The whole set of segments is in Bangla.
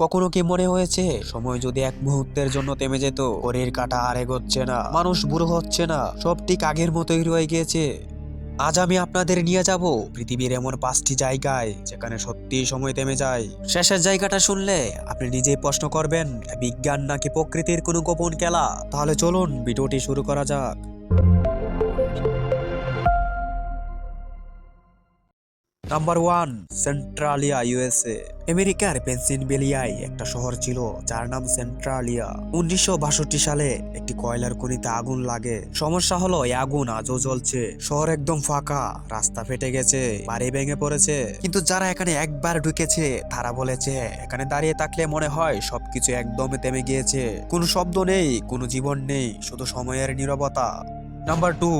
কখনো কি মনে হয়েছে? সময় যদি এক মুহূর্তের জন্য থেমে যেত ঘড়ির কাটা আর এগোচ্ছে না। মানুষ বুড়ো হচ্ছে না। সব ঠিক আগের মতোই রয়ে গিয়েছে। আজ আমি আপনাদের নিয়ে যাব পৃথিবীর এমন পাঁচটি জায়গায় যেখানে সত্যি সময় থেমে যায়। শেষের জায়গাটা শুনলে আপনি নিজেই প্রশ্ন করবেন, বিজ্ঞান নাকি প্রকৃতির কোনো গোপন খেলা? তাহলে চলুন, ভিডিওটি শুরু করা যাক। নাম্বার ওয়ান সেন্ট্রালিয়া ইউএসএ আমেরিকার পেনসিলভেনিয়ায় একটা শহর ছিল, যার নাম সেন্ট্রালিয়া উনিশশো বাষট্টি সালে একটি কয়লার খনিতে আগুন লাগে। সমস্যা হলো, এই আগুন আজও জ্বলছে। শহর একদম ফাঁকা, রাস্তা ফেটে গেছে, বাড়ি ভেঙে পড়েছে। কিন্তু যারা এখানে একবার ঢুকেছে, তারা বলেছে, এখানে দাঁড়িয়ে থাকলে মনে হয় সবকিছু একদম থেমে গিয়েছে। কোনো শব্দ নেই, কোনো জীবন নেই, শুধু সময়ের নীরবতা। Number two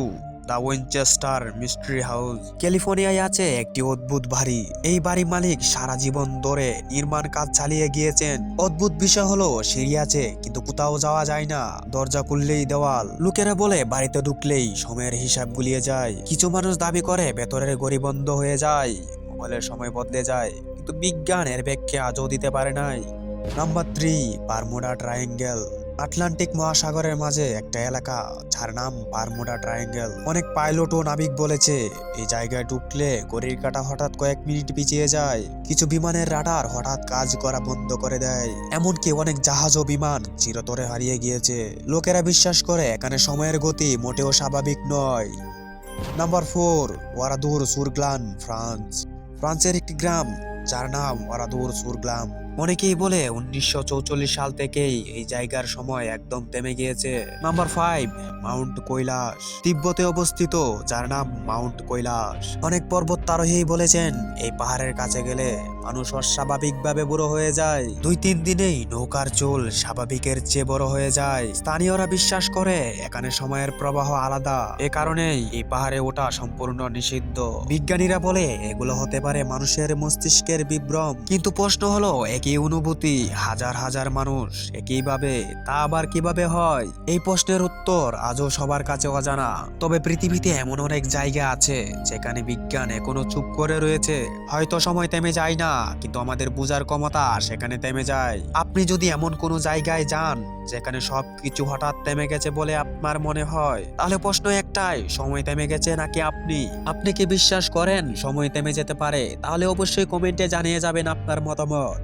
the Winchester mystery house. ক্যালিফোর্নিয়ায় আছে একটি অদ্ভুত বাড়ি। এই বাড়ি মালিক সারা জীবন ধরে নির্মাণ কাজ চালিয়ে গিয়েছেন। অদ্ভুত বিষয় হলো, সিঁড়ি আছে, কিন্তু কোথাও যাওয়া যায় না। দরজা খুললেই দেওয়াল। লোকেরা বলে, বাড়িতে ঢুকলেই সময়ের হিসাব গুলিয়ে যায়। কিছু মানুষ দাবি করে, ভেতরের গড়ি বন্ধ হয়ে যায়, মোবাইলের সময় বদলে যায়। কিন্তু বিজ্ঞান এর ব্যাখ্যা আজও দিতে পারে নাই। Number three Bermuda triangle. Atlantic মহাসাগরের মাঝে একটা এলাকা, যার নাম বারমুডা ট্রায়াঙ্গেল। অনেক পাইলট ও নাবিক বলেছে, এই জায়গায় ঢুকলে ঘড়ির কাঁটা হঠাৎ কয়েক মিনিট পিছিয়ে যায়। কিছু বিমানের রাডার হঠাৎ কাজ করা বন্ধ করে দেয়। এমনকি অনেক জাহাজ ও বিমান চিরতরে হারিয়ে গিয়েছে। লোকেরা বিশ্বাস করে, এখানে সময়ের গতি মোটেও স্বাভাবিক নয়। Number four, Oradour sur Glane, France. ফ্রান্সের একটি গ্রাম, যার নাম ওয়ারাদুর সুরগ্লাম। অনেকেই বলে উনিশশো সাল থেকেই এই জায়গার সময় একদম থেমে গিয়েছে। Number five, mount Kailash. তিব্বতে অবস্থিত, যার নাম মাউন্ট কৈলাস। অনেক পর্বতারোহী বলেছেন, এই পাহাড়ের কাছে গেলে মানুষ অস্বাভাবিকভাবে বুড়ো হয়ে যায়। দুই তিন দিনেই নৌকার চুল স্বাভাবিকের চেয়ে বড় হয়ে যায়। স্থানীয়রা বিশ্বাস করে, এখানে সময়ের প্রবাহ আলাদা। এ কারণেই এই পাহাড়ে ওঠা সম্পূর্ণ নিষিদ্ধ। বিজ্ঞানীরা বলে, এগুলো হতে পারে মানুষের মস্তিষ্কের বিভ্রম। কিন্তু প্রশ্ন হলো একই অনুভূতি হাজার হাজার মানুষ একইভাবে, তা আবার কীভাবে হয়? এই প্রশ্নের উত্তর আজও সবার কাছে অজানা। তবে পৃথিবীতে এমন অনেক জায়গা আছে যেখানে বিজ্ঞান এখনও চুপ করে রয়েছে। হয়তো সময় থেমে যায় না, কিন্তু আমাদের বোঝার ক্ষমতা সেখানে থেমে যায়। আপনি যদি এমন কোনো জায়গায় যান যেখানে সবকিছু হঠাৎ থেমে গেছে বলে আপনার মনে হয়, তাহলে প্রশ্ন একটাই, সময় থেমে গেছে নাকি আপনি? আপনি কি বিশ্বাস করেন সময় থেমে যেতে পারে? তাহলে অবশ্যই কমেন্টে জানিয়ে যাবেন আপনার মতামত।